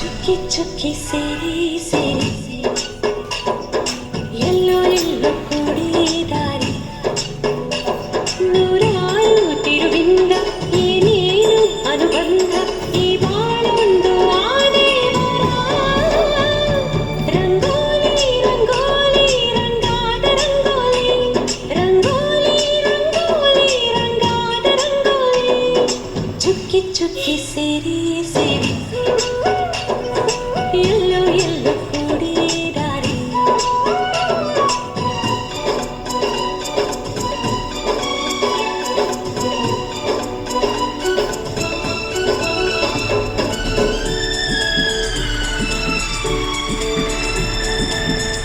சுக்கி சுக்கி சிரி சிரி yellow yellow கூடிದಾರಿ ನೂರಾರು ತಿರುವಿಂದ ಏನೇನು ಅನುಬಂಧ ಈ ಬಾಳೊಂದು ರಂಗೋಲಿ ರಂಗೋಲಿ ರಂಗಾದ ರಂಗೋಲಿ ರಂಗೋಲಿ ರಂಗೋಲಿ ರಂಗಾದ ರಂಗೋಲಿ ಚುಕ್ಕಿ ಚುಕ್ಕಿ ಸೇರಿ ಸೇರಿ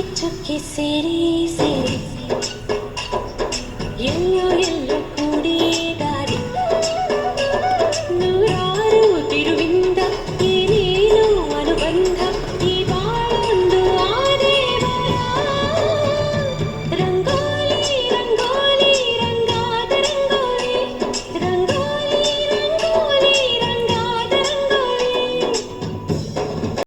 ಚುಕ್ಕಿ ಚುಕ್ಕಿ ಸಿರಿ ಸಿರಿ ಎಲ್ಲೋ ಎಲ್ಲೋ ಕುಡಿದ